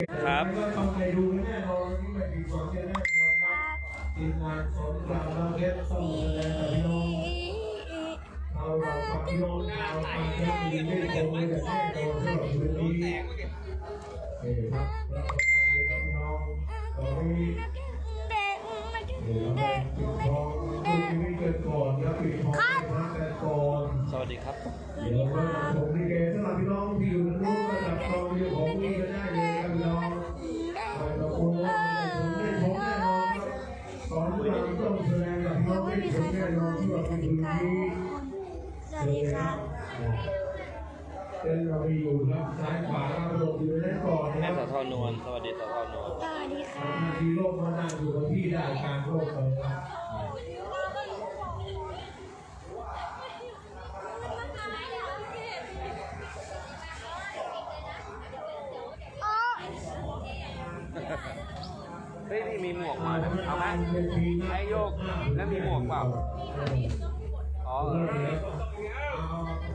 ครับก็ต้องไปดูแน่นอนนี่ไม่ผิดหวังแน่นอนครับทีมงานสอนเราเราเพชรต้องแสดงกับพี่น้องเราเราฝากพี่น้องเราฝากพี่น้องยืนได้ตรงเลยแต่แน่นอนสำหรับคืนนี้เออครับเราไปครับพี่น้องตอนนี้เด็กมันเดี๋ยวเด็กปิดมันทองคุณชีวิตเกิดก่อนแล้วปิดทองพักกันก่อนสวัสดีครับ เดี๋ยวก็ผมดีเกสำหรับพี่น้องที่อยู่ในรูประดับทองอยู่ของนี่ก็ได้เลย คืนนี้ติกาสวัสดีค่ะเป็นเราอยู่ครับซ้ายขวาเราหลบอยู่ในก่อนแม่นะคสรับทนวลสวัสดีสทนวลสวัสดีค่ะนาทีโลกมานั่งอยู่กับที่ได้การโลกเลยครับอ๋อเฮ้ยนี่มีหมวกมาเอาไหมไอ้โยกแล้วมีหมวกเปล่า อ๋อ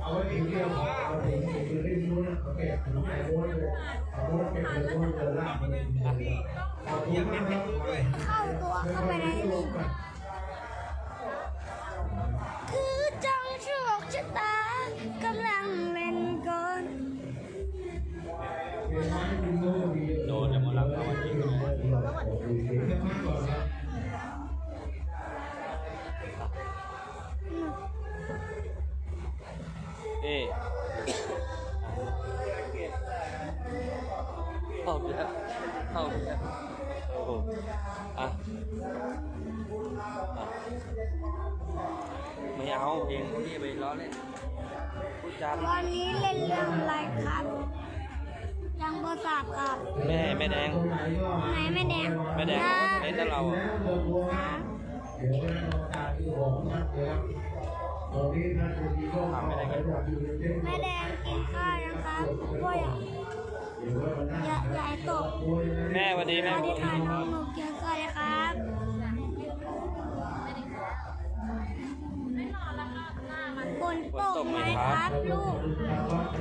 เอาไว้ทีเดียวเอาถึงถึงเล่นนู้นโอเคถึงไหนม้วนเลยเอาม้วนเก็บเลยม้วนลากมันขอบคุณมากครับเข้าตัวเข้าไปในนี้ เข้าแล้วเข้าแล้วโอ้โหอะอะไม่เอาเพลงนี่ไปล้อเล่นพูดจาวันนี้เล่นเรื่องอะไรครับยังเบอร์สามครับแม่แม่แดงไหนแม่แดงแม่แดงนะเล่นแต่เราอะนะเดี๋ยวแม่รอการที่ของท่านนะครับตอนนี้ท่านจะมีข้อความอะไรอยากอยู่ในเต็นท์แม่แดงกินข้าวยังครับพ่ออยากเดี๋ ยวว่ามันน่าอย่าอย่าให้ตกแม่สวัสดีสแม่วัสดีค่ะน้องหนูเกียวสวัสดีครับฝนตกไหมครับ ลูก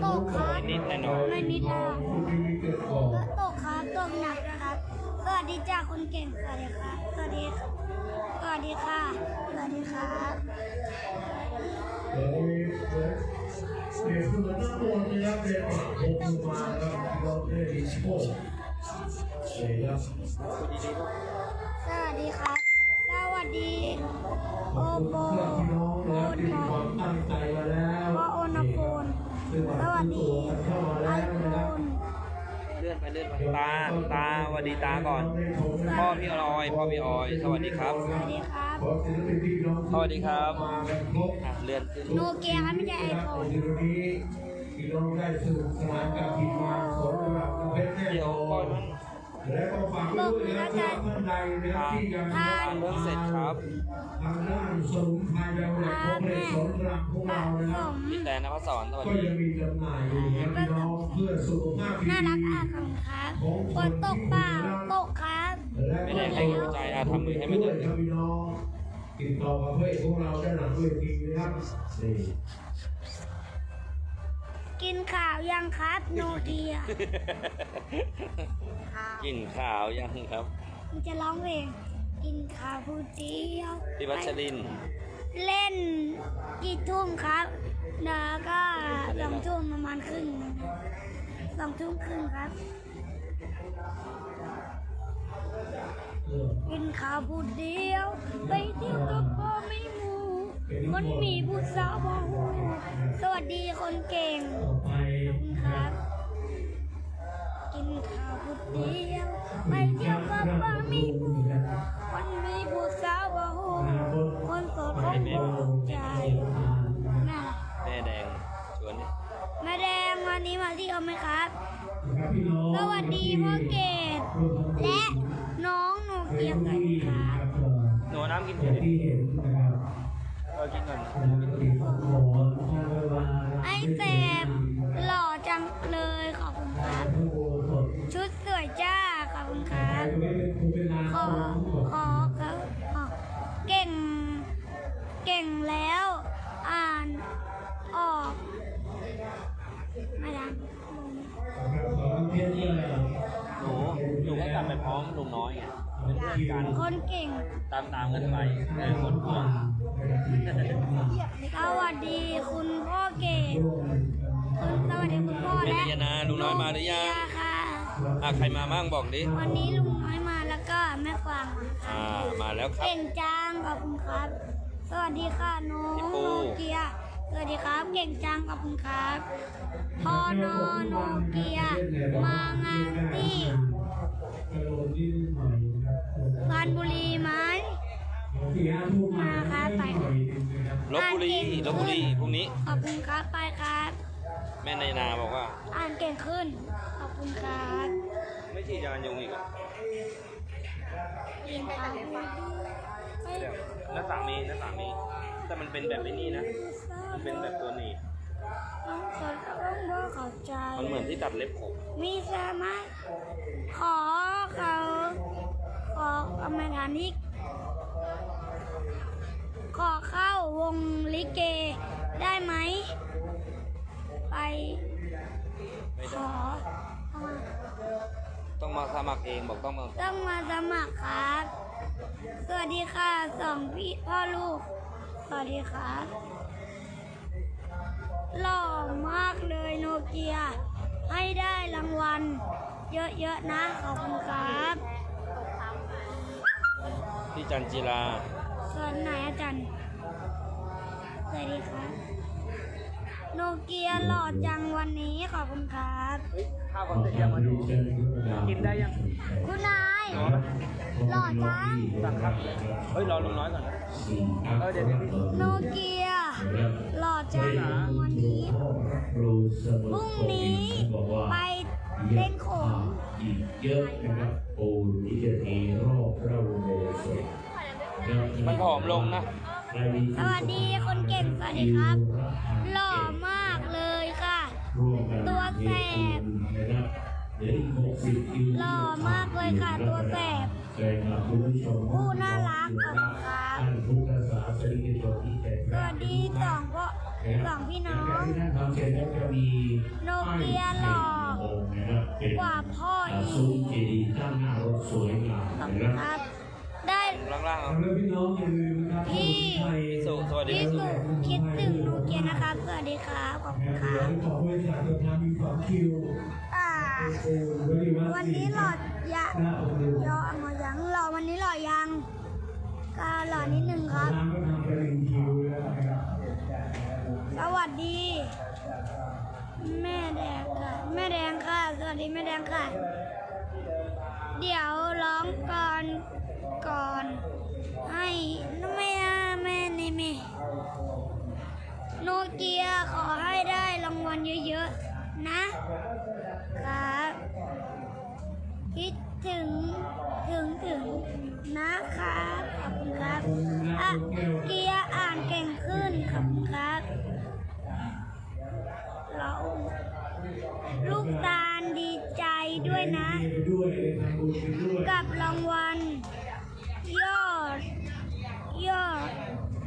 ตกครับนิดหน่อยไม่นิดนะผู้ที่มีเกิดก่อนก็ตกครับตกหนักนะครับ สวัสดีจ้าคุณเก่งสวัสดีครับสวัสดีค่ะสวัสดีค่ะสวัสดีครับ เดี๋ยวนี้เดี๋ยวคือมันต้องโดนนะครับเดี๋ยวผมมาครับเราได้ดีโชคเดี๋ยวครับพูดดีๆลูกสวัสดีครับ สวัสดีขโออบคุณโบเพื่อนพี่น้องโอนะครับนที่มีความตั้งใจมาแล้วพ่อโอนโฟนซึ่งสวัสดีเข้ามาไอแล้วโฟนะครับนเลื่อนไปเลื่อนไปตาตาสวัสดีตาก่อน พ่อพี่ออย พ่อพี่ออย สวัสดีครับ สวัสดีครับขอศิลปินพี่น้องสวัสดีครับ มากันครบอะเลื่อนขึ้นโนเกียครับไม่ใช่ไอโฟนในวันนี้พี่น้องได้สนุกสนานกับทีมงานสอนระดับเพชรแน่เดี๋ยนวอปล่อยนมันและก็ฝากไว้ด้วยนะครับสำหรับท่านใดนะครับที่ยังไม่ได้ทานเรื่องเสร็จครับทางด้านสมุนไพรเราแหลกของเลสอนรังของเรานะคผรับมพี่แต่นภัสสอนสวัสก็ดียังมีจำหน่ายอยู่นะพี่น้องเพื่อสุขภาพที่น่ารักดีอะขอบคุณครับฝนตกเปล่าตกครับ และไม่ได้ให้กำลังใจอะทำมือให้มันด้เดิวยนครับพี่น้อง ติดต่อกับเพื่อนของเราได้หลังเวทีนะครับนี่กินข่าวยังครับโนเกียกินข่าวยังครับมันจะร้องเพลงกินข้าวผู้เดียวพี่วัชรินทร์เล่นกี่ทุ่มครับแล้วก็สองทุ่มประมาณครึ่งสองทุ่มครึ่งครับเออ กินข้าวผู้เดียว ไปเที่ยวกับพ่อไม่หมูคนมีผู้สาวบ่หูสวัสดีคนเก่งต่อไปขอบคุณครับ กินข้าวผู้เดียว ไปเที่ยวกับพ่อไม่หมูคนมีผู้สาวบ่หูคนโสดคงบ่ถูกใจแม่แม่แดงชวนนี่แม่แดงวันนี้มาที่เขาไหมครับนะครับพี่น้องสวัสดีพ่อเกด ก่งแล้ว อ่านออกไม่ได้ขอเพียงเยอะหนูไปพร้อมลุงน้อยไงเป็นเพื่อนกันคนเก่ง ตามตามๆกันไปเออคนพ่วงสวัสดีคุณพ่อเก่งคุณสวัสดีคุณพ่อเป็นและนิยนาลุงน้อยมาหรือยังโนเกีค่ะ อะใครมาบ้างบอกดิวันนี้ลุงน้อยมาแล้วก็แม่กวางมาอ่ามาแล้วครับ เก่งจังขอบคุณครับ สวัสดีค่ะน้องพี่ปู โนเกีย สวัสดีครับเก่งจังขอบคุณครับพอนอโนเกีย มางานที่สุพรรณบุรีไหม มาครับไปครับ ลบบุรีลบบุรีพรุ่งนี้ ขอบคุณครับไปครับ แม่นายนาบอกว่า อ่านเก่งขึ้น ขอบคุณครับไม่ฉีดยากันยุงอีกเหรอยิงเขา ไปเดี๋ยวแล้วสามีแล้วสามีแต่มันเป็นแบบไอ้นี่นะ มันเป็นแบบตัวหนีบน้องสดต้องว่าเข้าใจ มันเหมือนที่ตัดเล็บผมมีสามารถขอเขาขอเอามาทานนี้ขอเข้าวงลิเกได้ไหม ไปไม่ขได้อเอามาต้องมาสมัครเองบอกต้องมาต้องมาสมัครครับ สวัสดีค่ะสองพี่พ่อลูก สวัสดีครับหล่อมากเลยโนเกีย ให้ได้รางวัล เยอะๆนะ ขอบคุณครับพี่จันจิราส่วนไหนอาจารย์สวัสดีครับโนเกียหล่อจังวันนี้ขอบคุณครับ ข้าวเขาเสร็จยังมาดูกินได้ยัง คุณนาย หล่อจังสั่งครับ เฮ้ยรอลุงน้อยก่อนนะเออเดี๋ยวเดี๋ยวพี่โนเกียหล่อจังวันนี้พรุ่งนี้ไปเล่นโขงอีกเยอะนะครับปูนที่จะเทรอบพระอุโบสถมันผอมลงนะ สวัสดีคนเก่งสวัสดีครับ หล่อมากเลยค่ะ ตัวแสบ นะครับเดี๋ยวอีกหกสิบคิวหล่อมากเลยค่ะตัวแสบแสดงกับคุณผู้ชมผู้น่ารักขอบคุณครับท่านผู้รักษาสถิติชนที่แข็งสแรงวัสดีสองพ่อสองพี่น้องที่ท่านทำเสร็จแล้วจะมีโนเกียหล่อองค์นะครับเป็นกว่าพ่ออีซุ้มกเจดีย์ตั้งหน้ารถสวยงามขอบนะคุคณรับครับได้ล่างๆเอาแล้วพี่น้องอย่าลืมนะครับพี่พี่สุสวัสดีพี่พี่สุสุคิดถึงโนเกียนะครับสวัสดีครับขอบคุณคเดี๋ยรัวบขอบริษัทจะทำมีสองคิวอ่าโอ้บริวาร วันนี้หล่ออยะหน้าองค์ดูยอหมอยังหล่อวันนี้หล่อยังก็หล่อนิดนึงครับทางก็ทำไปหนึ่งครับ สวัสดี แม่แดงค่ะ แม่แดงค่ะ สวัสดีแม่แดงค่ะ เดี๋ยวร้องก่อนก่อนให้แม่แม่ในแม่โนเกียขอให้ได้รางวัลเยอะๆนะ ครับ คิดถึงถึงถึงนะครับขอบคุณครับอะเกียร์อ่านเก่งขึ้นขอบคุณครับเราลูกตาลดีใจด้วยนะไปด้วยได้ทำบุญไปด้วยกับรางวัล ยอด ยอด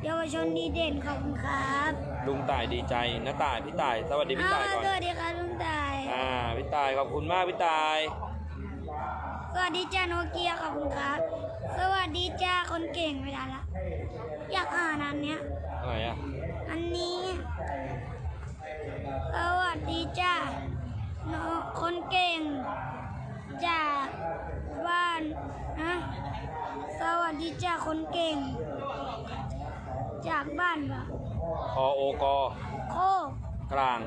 เยาวชนดีเด่นขอบคุณครับ ลุงต่ายดีใจน้าต่ายพี่ต่าย สวัสดีพี่อ้าวต่ายก่อนสวัสดีครับลุงตายอ่า พี่ต่ายขอบคุณมากพี่ต่าย สวัสดีจ้าโนเกียขอบคุณครับ สวัสดีจ้าคนเก่งไม่ได้ละ อยากอ่านอันเนี้ย อะไรอะ อันนี้ สวัสดีจ้าโนคนเก่ง จากบ้านนะสวัสดีจ้าคนเก่ง จากบ้านวะคอโอกอโคก กลาง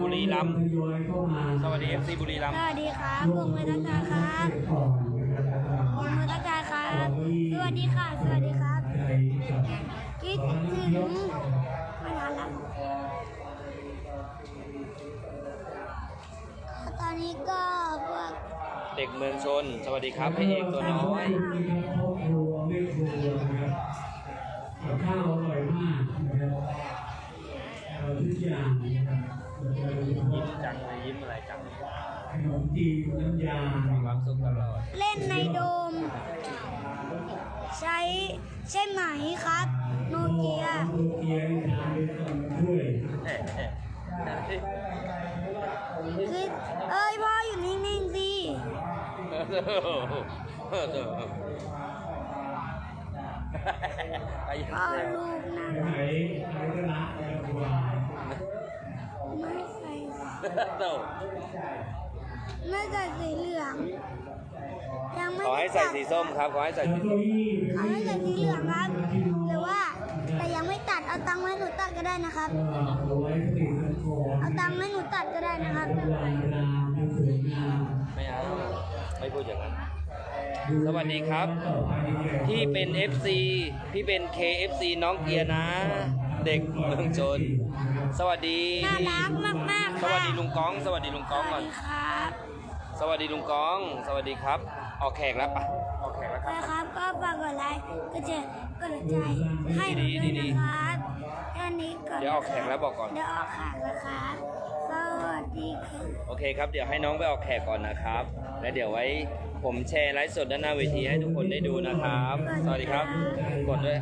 บุรีรัมย์ทยอยเข้ามาสวัสดีเอฟซีบุรีรัมสย์วัสดีครับกลุ่มมือทักทายครับก่อนนะครับกลุ่มมือทักทายครับ สวัสดีค่ะ สวัสดีครับใจกับคิดถึงไม่ทันละตอนนี้ก็พวกเด็กเมืองชน สวัสดีครับพี่เอกตัวน้อยขอบคุณครับครอบครัวแม่ครัวนะครับกับข้าวอร่อยมากนะครับเอา ทุกอย่างนะครับแล้วก็โดยเฉยิ้พาะมจังเลยยิ้มอะไรจังขนมจีนน้ำยามีความสุขตลอดเล่นในโดม ใช้ใช่ไหมครับ โนเกียโนเกียนี่ทานไปก่อนด้วยคือเอ้ยพ่ออยู่นิ่งๆสิ เออเออไอ้พ่อเหี้ยลูกนะไหนไหนก็รักกันกว่าไม่ใส่โตไม่ใส่สีเหลือง ยังไม่ขอให้ใส่สีส้มครับ ขอให้ใส่แล้วสีเก้าอี้ขอให้ใส่สีเหลืองครับ หรือว่า แต่ยังไม่ตัด เอาตังค์ให้หนูตัดก็ได้นะครับก็เอาไว้ผลิตกันก่อนเอาตังค์ให้หนูตัดก็ได้นะครับลายนามเป็นสวยงามไม่เอาไม่พูดอย่างนั้น สวัสดีครับพี่เป็น FC พี่เป็น KFC น้องเกียร์นะ เด็กเมืองชน สวัสดี น่ารักมากๆสค่ะวัสดีลุงก้อง สวัสดีลุงสก้องวัก่อนสดีครับ สวัสดีลุงก้อง สวัสดีครับ ออกแขกแล้วปะออกแขกแล้วครับนะครับ ก็ฝากกดไลค์กดแชร์กดใจให้หนูดีด้วยดีนะครับแค่นี้ก่อน เดี๋ยวออกแขกแล้วบอกก่อน เดี๋ยวออกแขกนะครับสวัสดีค่ะโอเคครับ เดี๋ยวให้น้องไปออกแขกก่อนนะครับ และเดี๋ยวไว้ ผมแชร์ไลฟ์สดด้านหน้าเวทีให้ทุกคนได้ดูนะครับ สวัสดีครับ กดด้วย